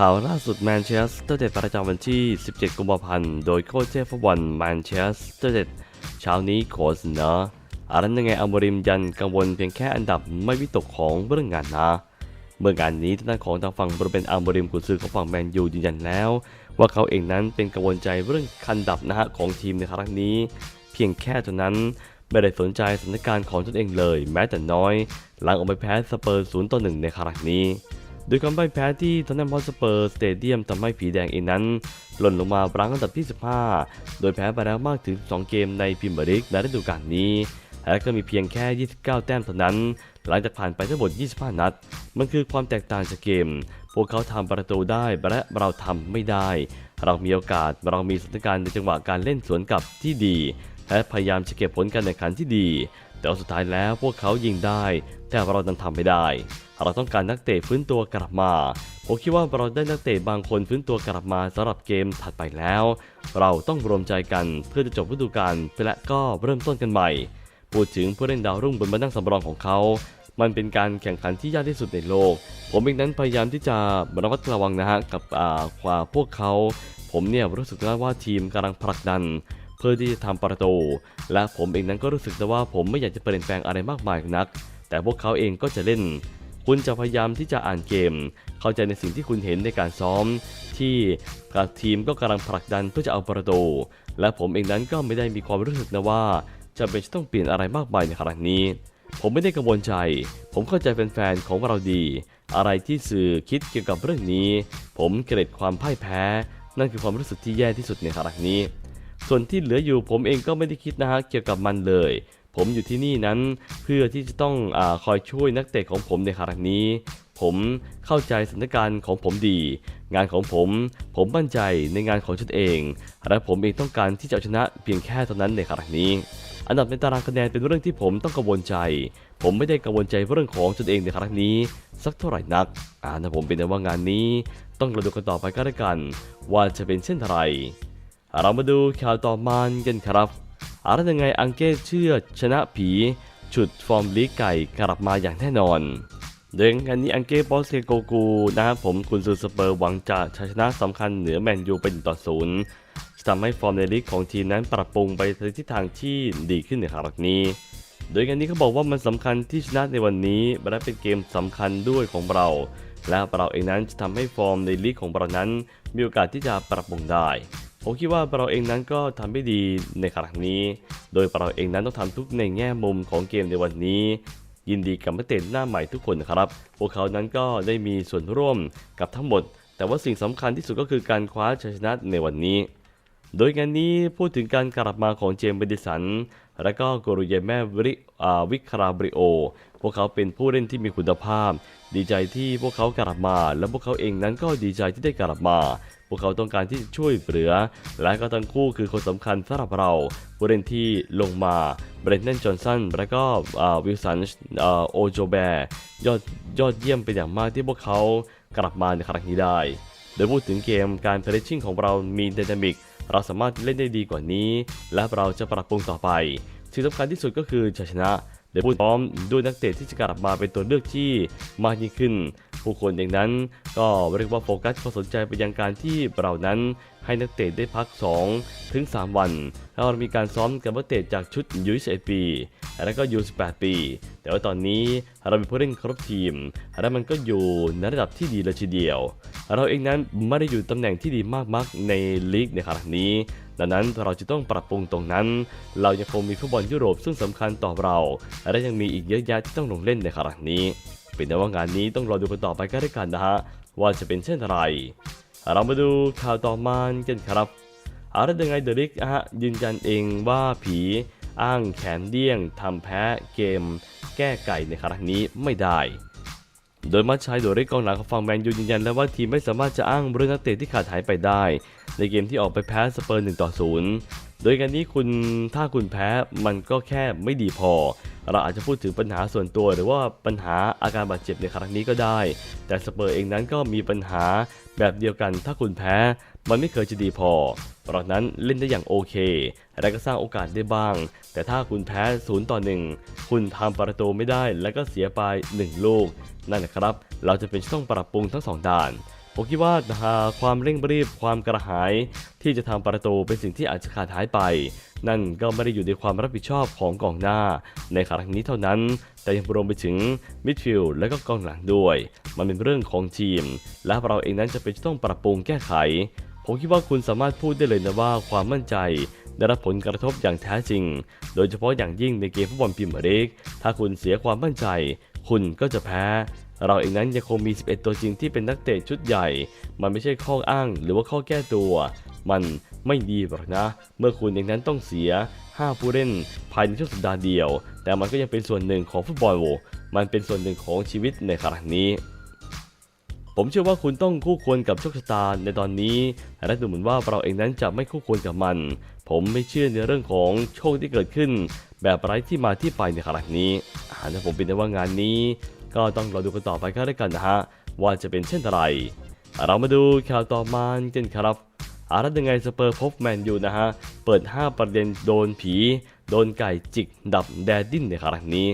ข่าวล่าสุดแมนเชสเตอร์เดดประจำวันที่ 17 กุมภาพันธ์ โดยโค้ชเจฟฟุตบอลแมนเชสเตอร์เดดเช้านี้ขอเสนออารันยังไงอัมบริมยันกังวลเพียงแค่อันดับไม่วิตกของเรื่องงานนะ เมื่องานนี้ทางด้านของทางฝั่งบริเวณอัมบริมกุนซือของฝั่งแมนยูยืนยันแล้ว ว่าเขาเองนั้นเป็นกังวลใจเรื่องคันดับนะฮะของทีมในครั้งนี้ เพียงแค่เท่านั้นไม่ได้สนใจสถานการณ์ของตนเองเลย แม้แต่น้อย หลังออกไปแพ้สเปอร์0ต่อ1ในครั้งนี้ โดยการพ่ายแพ้ที่ทอนแนมฮอสเปอร์สเตเดียมทำให้ผีแดงเองนั้น หล่นลงมารั้งอันดับที่ 15 โดยแพ้ไปแล้วมากถึง 2 เกมในพรีเมียร์ลีกในฤดูกาลนี้และก็มีเพียงแค่ 29 แต้มเท่านั้น หลังจากผ่านไปทั้งหมด 25 นัด มันคือความแตกต่างจากเกม พวกเขาทำประตูได้และเราทำไม่ได้ เรามีโอกาส เรามีสถานการณ์ในจังหวะการเล่นสวนกลับที่ดี และพยายามจะเก็บผลการแข่งขันที่ดี แต่สุดท้ายแล้วพวกเขายิงได้ แต่เราดันทำไม่ได้ เราต้องการนักเตะฟื้นตัวกลับมา ผมคิดว่าเราได้นักเตะบางคนฟื้นตัวกลับมาสำหรับเกมถัดไปแล้ว เราต้องรวมใจกันเพื่อจะจบฤดูกาลและก็เริ่มต้นกันใหม่ พูดถึงผู้เล่นดาวรุ่งบนมานั่งสำรองของเขา มันเป็นการแข่งขันที่ยากที่สุดในโลก ผมเองนั้นพยายามที่จะระมัดระวังนะฮะกับอาความพวกเขา ผมเนี่ยรู้สึกว่าทีมกำลังผลักดันเพื่อที่จะทำประตู และผมเองนั้นก็รู้สึกว่าผมไม่อยากจะเปลี่ยนแปลงอะไรมากมายนัก แต่พวกเขาเองก็จะเล่น คุณจะพยายามที่จะอ่านเกม เข้าใจในสิ่งที่คุณเห็นในการซ้อม ที่ทีมก็กำลังผลักดันเพื่อจะเอาประตู และผมเองนั้นก็ไม่ได้มีความรู้สึกนะว่าจะเป็นจะต้องเปลี่ยนอะไรมากมายในครั้งนี้ ผมไม่ได้กังวลใจ ผมเข้าใจแฟนๆของเราดี อะไรที่สื่อคิดเกี่ยวกับเรื่องนี้ ผมเกลียดความพ่ายแพ้ นั่นคือความรู้สึกที่แย่ที่สุดในครั้งนี้ ส่วนที่เหลืออยู่ผมเองก็ไม่ได้คิดนะฮะเกี่ยวกับมันเลย ผมอยู่ที่นี่นั้นเพื่อที่จะต้องอคอยช่วยนักเตะของผมในครั้งนี้ ผมเข้าใจสถานการณ์ของผมดี งานของผมผมมั่นใจในงานของฉันเอง และผมเองต้องการที่จะชนะเพียงแค่เท่านั้นในครั้งนี้ อันดับในตารางคะแนนเป็นเรื่องที่ผมต้องกังวลใจ ผมไม่ได้กังวลใจเรื่องของตนเองในครั้งนี้ สักเท่าไหร่นักอ่านะผมเป็นแต่ว่างานนี้ ต้องรอดูกันต่อไปก็แล้วกัน ว่าจะเป็นเช่นไรเรามาดูข่าวต่อมากันครับ อะไรยังไงอังเก้เชื่อชนะผีฉุดฟอร์มลีกไก่กลับมาอย่างแน่นอนโดยงานนี้อังเก้บอสเซโกกูนะครับผมคุณซูสเปอร์หวังจะชชนะสำคัญเหนือแมนยูเป็นต่อศูนย์ทำให้ฟอร์มในลีกของทีมนั้นปรับปรุงไปในทิศทางที่ดีขึ้นในครั้งนี้ โดยงานนี้เขาบอกว่ามันสำคัญที่ชนะในวันนี้และเป็นเกมสำคัญด้วยของเรา และเราเองนั้นจะทำให้ฟอร์มในลีกของเรานั้น มีโอกาสที่จะปรับปรุงได้ ผมคิดว่าเราเองนั้นก็ทำได้ดีในครั้งนี้ โดยเราเองนั้นต้องทำทุกในแง่มุมของเกมในวันนี้ ยินดีกับนักเตะหน้าใหม่ทุกคนครับ พวกเขานั้นก็ได้มีส่วนร่วมกับทั้งหมด แต่ว่าสิ่งสำคัญที่สุดก็คือการคว้าชัยชนะในวันนี้ โดยงานนี้พูดถึงการกลับมาของเจมส์เบดิสัน และก็โกรุเยแม่วิริวิคาราบริโอ พวกเขาเป็นผู้เล่นที่มีคุณภาพ ดีใจที่พวกเขากลับมา และพวกเขาเองนั้นก็ดีใจที่ได้กลับมา พวกเขาต้องการที่จะช่วยเหลือ และก็ทั้งคู่คือคนสำคัญสำหรับเรา ผู้เล่นที่ลงมาเบรนเนนจอห์นสันและก็วิลสันโอโจแบร์ยอดยอดเยี่ยมเป็นอย่างมากที่พวกเขากลับมาในครั้งนี้ได้ โดยพูดถึงเกมการเพลชชิ่งของเรามีดินามิก เราสามารถเล่นได้ดีกว่านี้ และเราจะปรับปรุงต่อไปสิ่งสำคัญที่สุดก็คือชัยชนะโดยพูดพร้อมด้วยนักเตะที่จะกลับมาเป็นตัวเลือกที่มากยิ่งขึ้น ผู้คนอย่างนั้นก็เรียกว่าโฟกัสความสนใจไปยังการที่เรานั้น ให้นักเตะได้พัก 2 ถึง 3 วัน แล้วเรามีการซ้อมกับนักเตะจากชุดยู21ปี และก็ยู18 ปี แต่ว่าตอนนี้เรามีผู้เล่นครบทีม และมันก็อยู่ในระดับที่ดีเลยทีเดียว เราเองนั้นไม่ได้อยู่ตำแหน่งที่ดีมากมักในลีกในขณะนี้ ดังนั้นเราจะต้องปรับปรุงตรงนั้น เรายังคงมีฟุตบอลยุโรปซึ่งสำคัญต่อเราและยังมีอีกเยอะแยะที่ต้องลงเล่นในขณะนี้เป็นแต่ว่างานนี้ต้องรอดูกันต่อไปก็ได้กันนะฮะว่าจะเป็นเช่นไร เรามาดูข่าวต่อมากันครับอะไรยังไงเดริกฮะยืนยันเองว่าผีอ้างแขนเดี้ยงทำแพ้เกม แก้ไก่ในครั้งนี้ไม่ได้ โดยมัดชัยโดยได้กองหลังของฝั่งแมนยูยืนยันแล้วว่าทีมไม่สามารถจะอ้างเรื่องนักเตะที่ขาดหายไปได้ ในเกมที่ออกไปแพ้สเปอร์1ต่อ0โดยการนี้คุณถ้าคุณแพ้มันก็แค่ไม่ดีพอ เราอาจจะพูดถึงปัญหาส่วนตัว หรือว่าปัญหาอาการบาดเจ็บในครั้งนี้ก็ได้ แต่สเปอร์เองนั้นก็มีปัญหาแบบเดียวกัน ถ้าคุณแพ้ มันไม่เคยจะดีพอ เพราะนั้นเล่นได้อย่างโอเค และก็สร้างโอกาสได้บ้าง แต่ถ้าคุณแพ้0ต่อ1คุณทำประตูไม่ได้และก็เสียไป 1 ลูก นั่นแหละครับ เราจะเป็นต้องปรับปรุงทั้งสองด้านผมคิดว่าหาความเร่งรีบความกระหาย ที่จะทำประตูเป็นสิ่งที่อาจจะขาดหายไป นั่นก็ไม่ได้อยู่ในความรับผิดชอบของกองหน้า ในครั้งนี้เท่านั้น แต่ยังรวมไปถึงมิดฟิลด์และก็กองหลังด้วย มันเป็นเรื่องของทีม และเราเองนั้นจะเป็นต้องปรับปรุงแก้ไข ผมคิดว่าคุณสามารถพูดได้เลยนะว่าความมั่นใจ ได้รับผลกระทบอย่างแท้จริง โดยเฉพาะอย่างยิ่งในเกมฟุตบอลพรีเมียร์ลีกถ้าคุณเสียความมั่นใจ คุณก็จะแพ้ เราเองนั้นยังคงมี 11 ตัวจริงที่เป็นนักเตะชุดใหญ่ มันไม่ใช่ข้ออ้างหรือว่าข้อแก้ตัว มันไม่ดีหรอกนะ เมื่อคุณเองนั้นต้องเสีย 5 ผู้เล่น ภายในช่วงสัปดาห์เดียว แต่มันก็ยังเป็นส่วนหนึ่งของฟุตบอล มันเป็นส่วนหนึ่งของชีวิตในครั้งนี้ ผมเชื่อว่าคุณต้องคู่ควรกับโชคชะตาในตอนนี้และดูเหมือนว่าเราเองนั้นจะไม่คู่ควรกับมัน ผมไม่เชื่อในเรื่องของโชคที่เกิดขึ้น แบบไร้ที่มาที่ไปในครั้งนี้อ่าถ้าผมเป็นได้ว่างานนี้ ก็ต้องรอดูกันต่อไปก็แล้วกันนะฮะว่าจะเป็นเช่นไร เรามาดูข่าวต่อมากันครับอารัตยังไงสเปอร์พบแมนยูนะฮะ เปิด 5 ประเด็นโดนผี โดนไก่จิกดับแดดดิ้นในครั้งนี้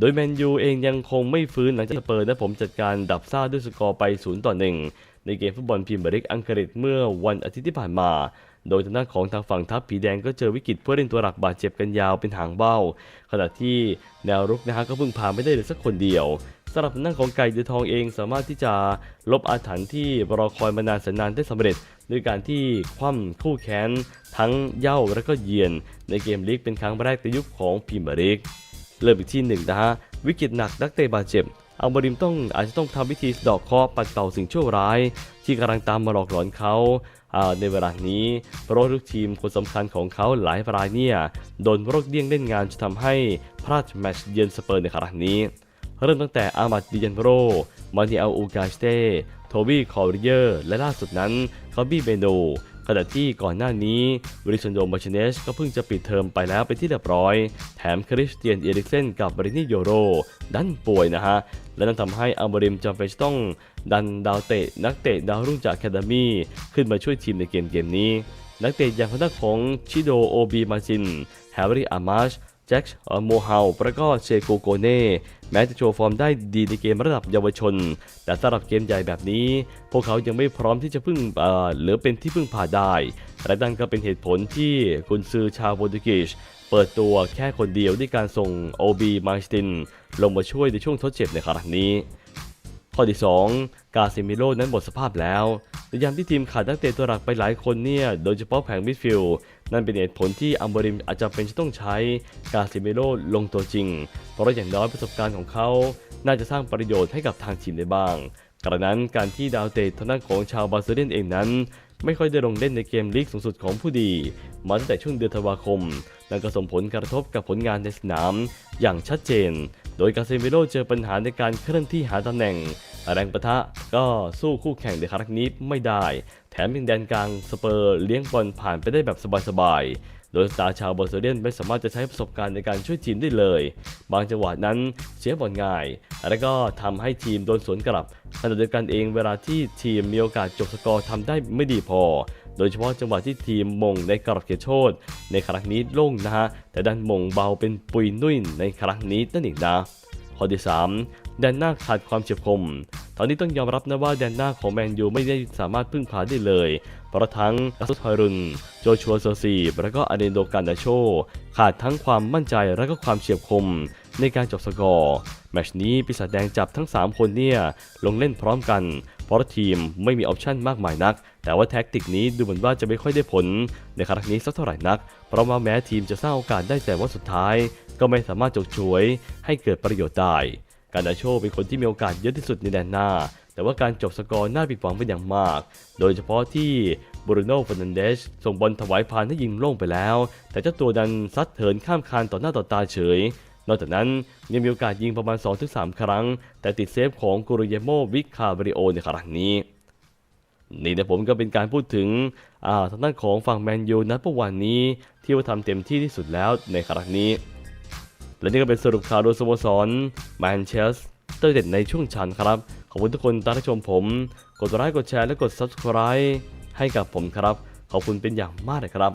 โดยแมนยูเองยังคงไม่ฟื้นหลังจากสเปอร์และผมจัดการดับซ่าด้วยสกอร์ไป 0 ต่อ 1 ในเกมฟุตบอลพรีเมียร์ลีกอังกฤษเมื่อวันอาทิตย์ที่ผ่านมา โดยทางด้านของทางฝั่งทัพผีแดงก็เจอวิกฤตผู้เล่นตัวหลักบาดเจ็บกันยาวเป็นหางเบ้า ขณะที่แนวรุกนะฮะก็เพิ่งพาไม่ได้เลยสักคนเดียวสำหรับทางของไก่เดือทองเองสามารถที่จะลบอาถรรพ์ที่รอคอยมานานแสนนานได้สำเร็จด้วยการที่คว่ำคู่แค้นทั้งเย้าและก็เยียน ในเกมลีกเป็นครั้งแรกในยุคของพรีเมียร์ลีก เริ่มอีกที่หนึ่งนะฮะวิกฤตหนักนักเตะบาดเจ็บอัลบริมต้องอาจจะต้องทำวิธีดอกเคราะห์ปัดเป่าสิ่งชั่วร้าย ที่กำลังตามมาหลอกหลอนเขาในเวลานี้เพราะทุกทีมคนสำคัญของเขาหลายรายเนี่ยโดนโรคเดี้ยงเล่นงานจะทำให้พลาดแมตช์เยือนสเปอร์ในครั้งนี้ เริ่มตั้งแต่อามัดดิยันโรมานิเอลอูกาสเตโทบี้คอริเยอร์ และล่าสุดนั้นคาบี้เบโน ขณะที่ก่อนหน้านี้วิลิสันโดมาร์ชเนสก็เพิ่งจะปิดเทอมไปแล้วเป็นที่เรียบร้อย แถมคริสเตียนเอริกเซนกับบรินิโยโรดันป่วยนะฮะ และนั่นทำให้อัลบริมจำเป็นต้องดันดาวเตะนักเตะดาวรุ่งจากแคดามีขึ้นมาช่วยทีมในเกมเกมนี้ นักเตะอย่างทางด้านของชิโดโอบีมาซินแฮร์รี่อามาช แจ็คโมฮาวแล้วก็เชโกโกเน่แม้จะโชว์ฟอร์มได้ดีในเกมระดับเยาวชน แต่สำหรับเกมใหญ่แบบนี้ พวกเขายังไม่พร้อมที่จะพึ่งเหรือเป็นที่พึ่งพาได้และนั่นก็เป็นเหตุผลที่กุนซือชาวโปรตุเกสเปิดตัวแค่คนเดียวด้วยการส่งโอบีมาสติน ลงมาช่วยในช่วงทดเจ็บในครั้งนี้ ข้อที่ 2 กาซิมิโรนั้นหมดสภาพแล้วในยามที่ทีมขาดนักเตะตัวหลักไปหลายคนเนี่ย โดยเฉพาะแผงมิดฟิลด์ นั่นเป็นเหตุผลที่อัมบริมอาจจะเป็นจะต้องใช้กาซิมิโรลงตัวจริง เพราะอย่างน้อยประสบการณ์ของเขา น่าจะสร้างประโยชน์ให้กับทางทีมได้บ้าง กระนั้นการที่ดาวเตะทางด้านของชาวบาร์เซโลนาเองนั้น ไม่ค่อยได้ลงเล่นในเกมลีกสูงสุดของผู้ดี มาตั้งแต่ช่วงเดือนธันวาคม นั่นก็ส่งผลกระทบกับผลงานในสนามอย่างชัดเจน โดยกาเซมิโรเจอปัญหาในการเคลื่อนที่หาตำแหน่ง แรงประทะก็สู้คู่แข่งในคารั้งนี้ไม่ได้ แถมยังแดนกลางสเปอร์เลี้ยงบอลผ่านไปได้แบบสบายๆ โดยสตาร์ชาวบอร์เซเลียนไม่สามารถจะใช้ประสบการณ์ในการช่วยทีมได้เลย บางจังหวะนั้นเสียบอลง่าย และก็ทำให้ทีมโดนสวนกลับขณะเดียวกันเองเวลาที่ทีมมีโอกาสจบสกอร์ทำได้ไม่ดีพอโดยเฉพาะจังหวะที่ทีมมงในกรอบเขตโทษในครั้งนี้โล่งนะฮะ แต่ดันมงเบาเป็นปุยนุ่ยในครั้งนี้นั่นเองนะ ข้อที่ 3 แดนหน้าขาดความเฉียบคม ตอนนี้ต้องยอมรับนะว่าแดนหน้าของแมนยูไม่ได้สามารถพึ่งพาได้เลย เพราะทั้งอัสซุทอยรุนโจชัวโซซีและก็อเดนโดการนาโช ขาดทั้งความมั่นใจและก็ความเฉียบคมในการจบสกอร์แมชนี้ปีศาจแดงจับทั้ง 3 คนเนี่ยลงเล่นพร้อมกัน เพราะทีมไม่มีออปชั่นมากมายนัก แต่ว่าแท็กติกนี้ดูเหมือนว่าจะไม่ค่อยได้ผล ในครั้งนี้สักเท่าไหร่นัก เพราะว่าแม้ทีมจะสร้างโอกาสได้แต่ว่าสุดท้าย ก็ไม่สามารถจกช่วยให้เกิดประโยชน์ได้ การนาโชเป็นคนที่มีโอกาสเยอะที่สุดในแดนหน้า แต่ว่าการจบสกอร์น่าผิดหวังเป็นอย่างมาก โดยเฉพาะที่บรูโน่ฟ e ร์นันเดสส่งบอลถวายพานให้ยิงโล่งไปแล้ว แต่เจ้าตัวดันซัดเถินข้ามคานต่อหน้าต่อตาเฉย นอกจากนั้นยังมีโอกาสยิงประมาณ 2-3 ครั้ง แต่ติดเซฟของกูริเยโมวิคาบริโอในครั้งนี้นี่นะผมก็เป็นการพูดถึงทางด้านของฝั่งแมนยูนัดเมื่อวานนี้ที่ว่าทำเต็มที่ที่สุดแล้วในครั้งนี้ และนี่ก็เป็นสรุปข่าวโดยสโมสรแมนเชสเตอร์เด็ดในช่วงชันครับ ขอบคุณทุกคนที่รับชมผม กดไลค์กดแชร์และกด Subscribe ให้กับผมครับ ขอบคุณเป็นอย่างมากเลยครับ